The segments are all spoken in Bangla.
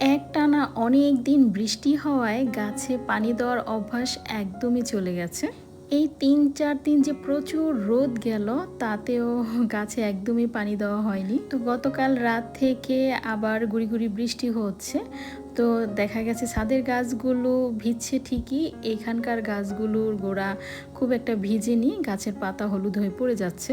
একটানা অনেক দিন বৃষ্টি হওয়ায় গাছে পানি দেওয়ার অভ্যাস একদমই চলে গেছে। এই তিন, চার দিন যে প্রচুর রোদ গেল, তাতেও গাছে একদমই পানি দেওয়া হয়নি। তো গতকাল রাত থেকে আবার গুড়ি গুড়ি বৃষ্টি হচ্ছে। তো দেখা গেছে ছাদের গাছগুলো ভিজছে ঠিকই, এখানকার গাছগুলোর গোড়া খুব একটা ভিজেনি, গাছের পাতা হলুদ হয়ে পড়ে যাচ্ছে।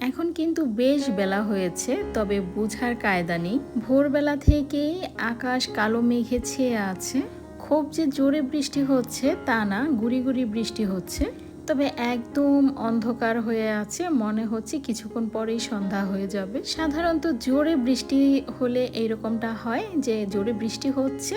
এখন কিন্তু বেশ বেলা হয়েছে, তবে বোঝার কায়দা নেই। ভোরবেলা থেকেই আকাশ কালো মেঘে ছেয়ে আছে। খুব যে জোরে বৃষ্টি হচ্ছে তা না, গুড়ি গুড়ি বৃষ্টি হচ্ছে। তবে একদম অন্ধকার হয়ে আছে, মনে হচ্ছে কিছুক্ষণ পরেই সন্ধ্যা হয়ে যাবে। সাধারণত জোরে বৃষ্টি হলে এইরকমটা হয় যে জোরে বৃষ্টি হচ্ছে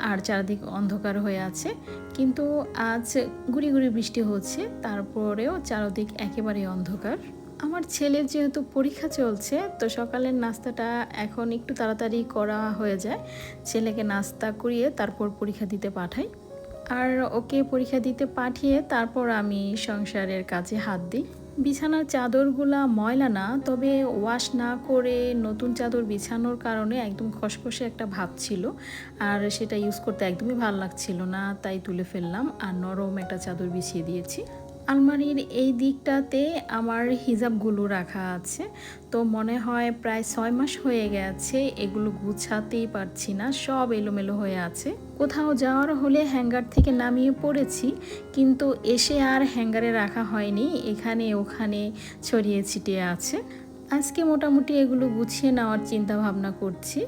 আর চারদিক অন্ধকার হয়ে আছে। কিন্তু আজ গুড়ি গুড়ি বৃষ্টি হচ্ছে, তারপরেও চারদিক একেবারে অন্ধকার। আমার ছেলের যেহেতু পরীক্ষা চলছে, তো সকালের নাস্তাটা এখন একটু তাড়াতাড়ি করা হয়ে যায়। ছেলেকে নাস্তা করিয়ে তারপর পরীক্ষা দিতে পাঠাই। আর ওকে পরীক্ষা দিতে পাঠিয়ে তারপর আমি সংসারের কাজে হাত দিই। বিছানার চাদরগুলা ময়লা না, তবে ওয়াশ না করে নতুন চাদর বিছানোর কারণে একদম খসখসে একটা ভাব ছিল। আর সেটা ইউজ করতে একদমই ভালো লাগছিল না, তাই তুলে ফেললাম। আর নরম একটা চাদর বিছিয়ে দিয়েছি। আলমারির এই দিকটাতে আমার হিজাবগুলো রাখা আছে। তো মনে হয় প্রায় ছয় মাস হয়ে গেছে, এগুলো গুছাতেই পারছি না, সব এলোমেলো হয়ে আছে। কোথাও যাওয়ার হলে হ্যাঙ্গার থেকে নামিয়ে পড়েছি, কিন্তু এসে আর হ্যাঙ্গারে রাখা হয়নি, এখানে ওখানে ছড়িয়ে ছিটিয়ে আছে। আজকে মোটামুটি এগুলো গুছিয়ে নেওয়ার চিন্তা ভাবনা করছি।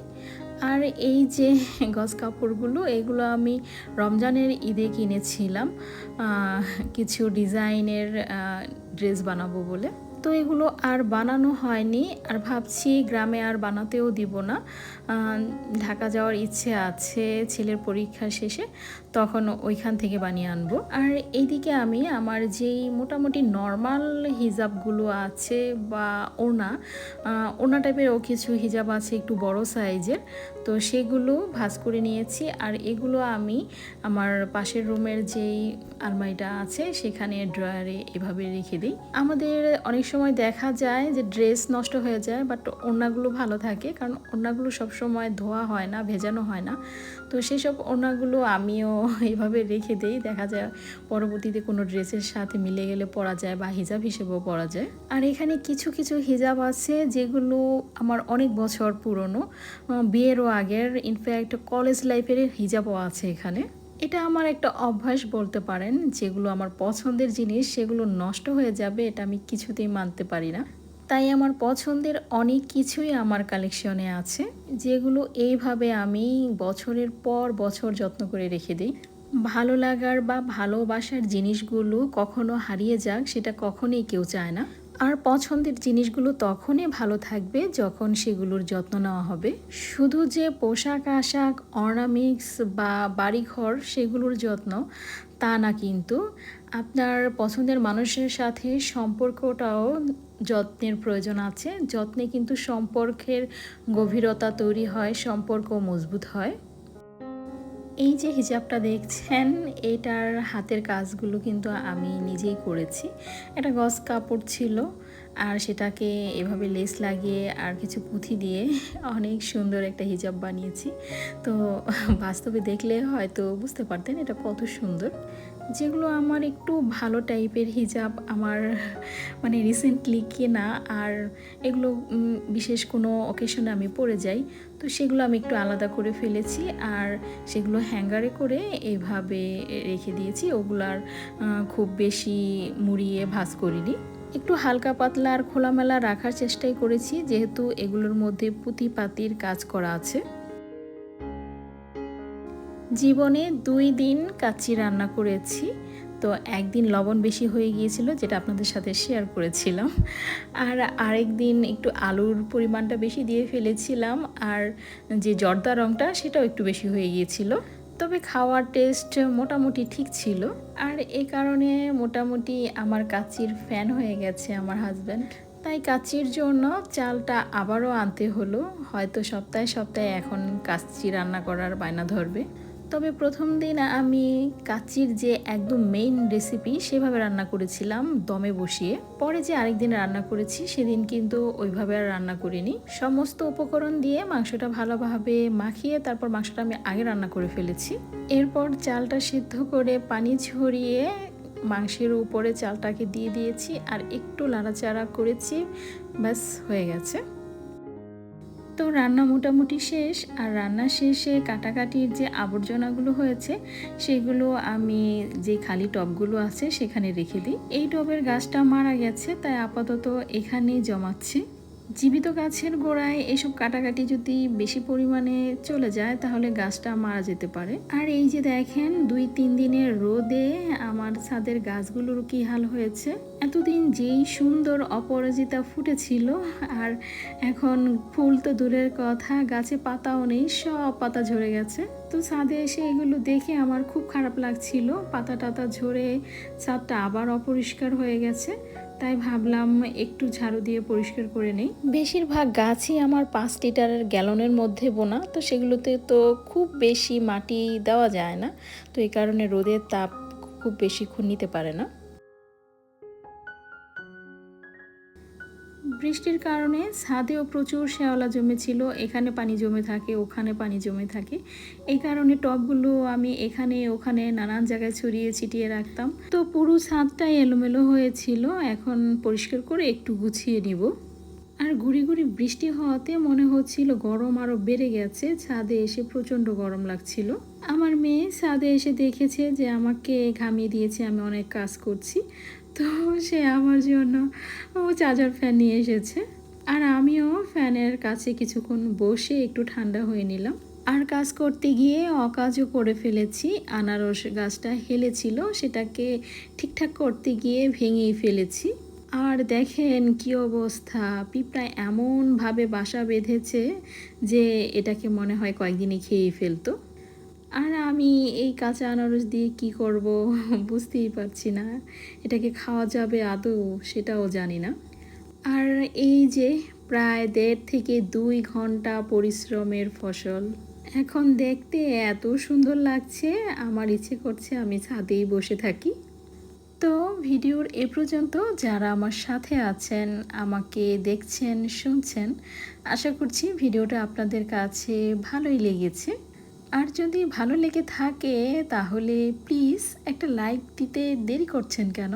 আর এই যে গজ কাপড়গুলো, এগুলো আমি রমজানের ঈদে কিনেছিলাম। কিছু ডিজাইনের ড্রেস বানাবো বলে। তো এগুলো আর বানানো হয়নি আর ভাবছি গ্রামে আর বানাতেও দিব না। ঢাকা যাওয়ার ইচ্ছে আছে, ছেলের পরীক্ষা শেষে তখন ওইখান থেকে বানিয়ে আনব। আর এইদিকে আমি আমার যেই মোটামুটি নর্মাল হিজাবগুলো আছে বা ওনা ওনা টাইপেরও কিছু হিজাব আছে একটু বড় সাইজের তো সেগুলো ভাজ করে নিয়েছি। আর এগুলো আমি আমার পাশের রুমের যেই আলমারিটা আছে সেখানে ড্রয়ারে এভাবে রেখে দিই। আমাদের অনেক সময় দেখা যায় যে ড্রেস নষ্ট হয়ে যায় বাট ওড়নাগুলো ভালো থাকে, কারণ ওড়নাগুলো সবসময় ধোয়া হয় না, ভেজানো হয় না। তো সেই সব ওড়নাগুলো আমিও এইভাবে রেখে দিই। দেখা যায় পরবর্তীতে কোনো ড্রেসের সাথে মিলে গেলে পরা যায় বা হিজাব হিসেবেও পরা যায়। আর এখানে কিছু কিছু হিজাব আছে যেগুলো আমার অনেক বছর পুরনো। বিয়েরও আগের ইনফ্যাক্ট কলেজ লাইফের হিজাবও আছে এখানে। এটা আমার একটা অভ্যাস বলতে পারেন, যেগুলো আমার পছন্দের জিনিস, সেগুলো নষ্ট হয়ে যাবে, এটা আমি কিছুতেই মানতে পারি না। তাই আমার পছন্দের অনেক কিছুই আমার কালেকশনে আছে, যেগুলো এইভাবে আমি বছরের পর বছর যত্ন করে রেখে দিই। ভালো লাগার বা ভালোবাসার জিনিসগুলো কখনো হারিয়ে যাক, সেটা কখনোই কেউ চায় না। আর পছন্দের জিনিসগুলো তখনই ভালো থাকবে যখন সেগুলোর যত্ন নেওয়া হবে। শুধু যে পোশাক, আশাক অর্নামিক্স বা বাড়িঘর সেগুলোর যত্ন, তা না কিন্তু। আপনার পছন্দের মানুষের সাথে সম্পর্কটাও যত্নের প্রয়োজন আছে। যত্নে কিন্তু সম্পর্কের গভীরতা তৈরি হয়, সম্পর্ক মজবুত হয়। এই যে হিজাবটা দেখছেন, এটার হাতের কাজগুলো কিন্তু আমি নিজেই করেছি। একটা গস কাপড় ছিল আর সেটাকে এভাবে লেস লাগিয়ে আর কিছু পুঁথি দিয়ে অনেক সুন্দর একটা হিজাব বানিয়েছি। তো বাস্তবে দেখলে হয়তো বুঝতে পারতেন এটা কত সুন্দর। যেগুলো আমার একটু ভালো টাইপের হিজাব আমার মানে রিসেন্টলি কেনা আর এগুলো বিশেষ কোনো অকেশনে আমি পরে যাই। তো সেগুলো আমি একটু আলাদা করে ফেলেছি আর সেগুলো হ্যাঙ্গারে করে এভাবে রেখে দিয়েছি। ওগুলার খুব বেশি মুড়িয়ে ভাজ করিনি। একটু হালকা পাতলা আর খোলামেলা রাখার চেষ্টাই করেছি, যেহেতু এগুলোর মধ্যে পুঁতি পাতির কাজ করা আছে। জীবনে দুই দিন কাচ্চি রান্না করেছি। তো একদিন লবণ বেশি হয়ে গিয়েছিল, যেটা আপনাদের সাথে শেয়ার করেছিলাম। আর আরেক দিন একটু আলুর পরিমাণটা বেশি দিয়ে ফেলেছিলাম, আর যে জর্দা রঙটা সেটাও একটু বেশি হয়ে গিয়েছিল। তবে খাওয়ার টেস্ট মোটামুটি ঠিক ছিল। আর এই কারণে মোটামুটি আমার কাচির ফ্যান হয়ে গেছে আমার হাজব্যান্ড তাই কাচির জন্য চালটা আবারও আনতে হলো। হয়তো সপ্তাহে সপ্তাহে এখন কাচি রান্না করার বায়না ধরবে। তবে প্রথম দিন আমি কাচির যে একদম মেইন রেসিপি সেভাবে রান্না করেছিলাম দমে বসিয়ে। পরে যে আরেকদিন রান্না করেছি সেদিন কিন্তু ওইভাবে আর রান্না করিনি। সমস্ত উপকরণ দিয়ে মাংসটা ভালোভাবে মাখিয়ে তারপর মাংসটা আমি আগে রান্না করে ফেলেছি। এরপর চালটা সিদ্ধ করে পানি ঝরিয়ে মাংসের উপরে চালটাকে দিয়ে দিয়েছি আর একটু লাড়াচাড়া করেছি, ব্যাস হয়ে গেছে। তো রান্না মোটামুটি শেষ, আর রান্না শেষে কাটাকাটির যে আবর্জনাগুলো হয়েছে, সেগুলো আমি যে খালি টবগুলো আছে সেখানে রেখে দিই। এই টবের গাছটা মারা গেছে, তাই আপাতত এখানেই জমাচ্ছি। জীবিত গাছের গোড়ায় এসব কাটাকাটি যদি বেশি পরিমাণে চলে যায়, তাহলে গাছটা মারা যেতে পারে। আর এই যে দেখেন, দুই তিন দিনের রোদে আমার ছাদের গাছগুলোর কি হাল হয়েছে? এতদিন যেই সুন্দর অপরাজিতা ফুটেছিল, আর এখন ফুল তো দূরের কথা, গাছে পাতাও নেই, সব পাতা ঝরে গেছে। তো ছাদে এসে এগুলো দেখে আমার খুব খারাপ লাগছিল। পাতা টাতা ঝরে ছাদটা আবার অপরিষ্কার হয়ে গেছে। তাই ভাবলাম একটু ঝাড়ু দিয়ে পরিষ্কার করে নেই। বেশিরভাগ গাছই আমার পাঁচ লিটারের গ্যালনের মধ্যে বোনা, তো সেগুলোতে তো খুব বেশি মাটি দেওয়া যায় না, তো এই কারণে রোদের তাপ খুব বেশিক্ষণ নিতে পারে না। বৃষ্টির কারণে ছাদেও প্রচুর শ্যাওলা জমেছিল, এখানে পানি জমে থাকে, ওখানে পানি জমে থাকে। এই কারণে টবগুলো আমি এখানে ওখানে নানান জায়গায় ছড়িয়ে ছিটিয়ে রাখতাম। তো পুরো ছাদটাই এলোমেলো হয়েছিল, এখন পরিষ্কার করে একটু গুছিয়ে নিব। আর গুড়ি গুড়ি বৃষ্টি হওয়াতে মনে হচ্ছিল গরম আরও বেড়ে গেছে, ছাদে এসে প্রচণ্ড গরম লাগছিল। আমার মেয়ে ছাদে এসে দেখেছে যে আমাকে ঘামিয়ে দিয়েছে, আমি অনেক কাজ করছি। তো সে আমার জন্য ও চার্জার ফ্যান নিয়ে এসেছে। আর আমিও ফ্যানের কাছে কিছুক্ষণ বসে একটু ঠান্ডা হয়ে নিলাম। আর কাজ করতে গিয়ে অকাজও করে ফেলেছি। আনারস গাছটা হেলেছিল, সেটাকে ঠিকঠাক করতে গিয়ে ভেঙেই ফেলেছি। আর দেখেন কি অবস্থা, পিঁপড়া এমনভাবে বাসা বেঁধেছে যে এটাকে মনে হয় কয়েকদিনে খেয়ে ফেলতো। আর আমি এই কাঁচা আনারস দিয়ে কি করব বুঝতেই পারছি না। এটাকে খাওয়া যাবে আদৌ সেটাও জানি না। আর এই যে প্রায় দেড় থেকে দুই ঘণ্টা পরিশ্রমের ফসল। এখন দেখতে এত সুন্দর লাগছে, আমার ইচ্ছে করছে আমি ছাদেই বসে থাকি। তো ভিডিওর এ পর্যন্ত যারা আমার সাথে আছেন, আমাকে দেখছেন, শুনছেন, আশা করছি ভিডিওটা আপনাদের কাছে ভালোই লেগেছে। আর যদি ভালো লেগে থাকে, তাহলে প্লিজ একটা লাইক দিতে দেরি করছেন কেন?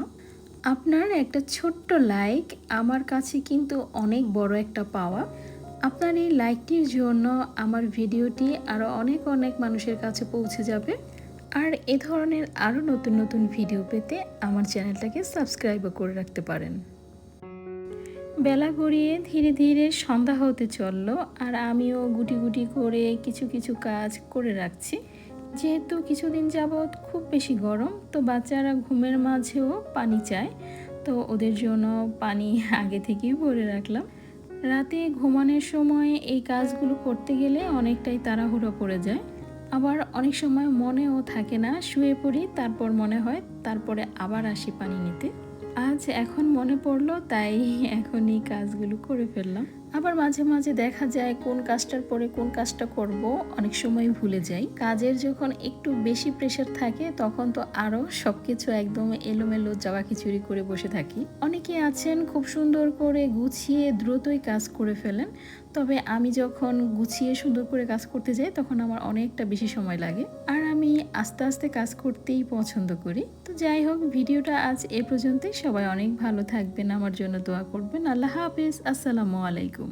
আপনার একটা ছোট্ট লাইক আমার কাছে কিন্তু অনেক বড় একটা পাওয়া। আপনার এই লাইকটির জন্য আমার ভিডিওটি আরও অনেক অনেক মানুষের কাছে পৌঁছে যাবে। আর এ ধরনের আরও নতুন নতুন ভিডিও পেতে আমার চ্যানেলটাকে সাবস্ক্রাইবও করে রাখতে পারেন। বেলা গড়িয়ে ধীরে ধীরে সন্ধ্যা হতে চলল আর আমিও গুটি গুটি করে কিছু কিছু কাজ করে রাখছি। যেহেতু কিছুদিন যাবৎ খুব বেশি গরম, তো বাচ্চারা ঘুমের মাঝেও পানি চায়। তো ওদের জন্য পানি আগে থেকেই ভরে রাখলাম। রাতে ঘুমানোর সময় এই কাজগুলো করতে গেলে অনেকটাই তাড়াহুড়ো পড়ে যায়। আবার অনেক সময় মনেও থাকে না, শুয়ে পড়ি, তারপর মনে হয় তারপরে আবার আসি পানি নিতে। আজ এখন মনে পড়ল, তাই এখন এই কাজগুলো করে ফেললাম। আবার মাঝে মাঝে দেখা যায় কোন কাজটার পরে কোন কাজটা করব, অনেক সময় ভুলে যাই। কাজের যখন একটু বেশি প্রেশার থাকে, তখন তো আরও সব কিছু একদম এলোমেলো জাগা খিচুড়ি করে বসে থাকি। অনেকে আছেন খুব সুন্দর করে গুছিয়ে দ্রুতই কাজ করে ফেলেন, তবে আমি যখন গুছিয়ে সুন্দর করে কাজ করতে যাই, তখন আমার অনেকটা বেশি সময় লাগে। আর আমি আস্তে আস্তে কাজ করতেই পছন্দ করি। তো যাই হোক, ভিডিওটা আজ এ পর্যন্তই। সবাই অনেক ভালো থাকবেন। আমার জন্য দোয়া করবেন। আল্লাহ হাফিজ। আসসালামু আলাইকুম।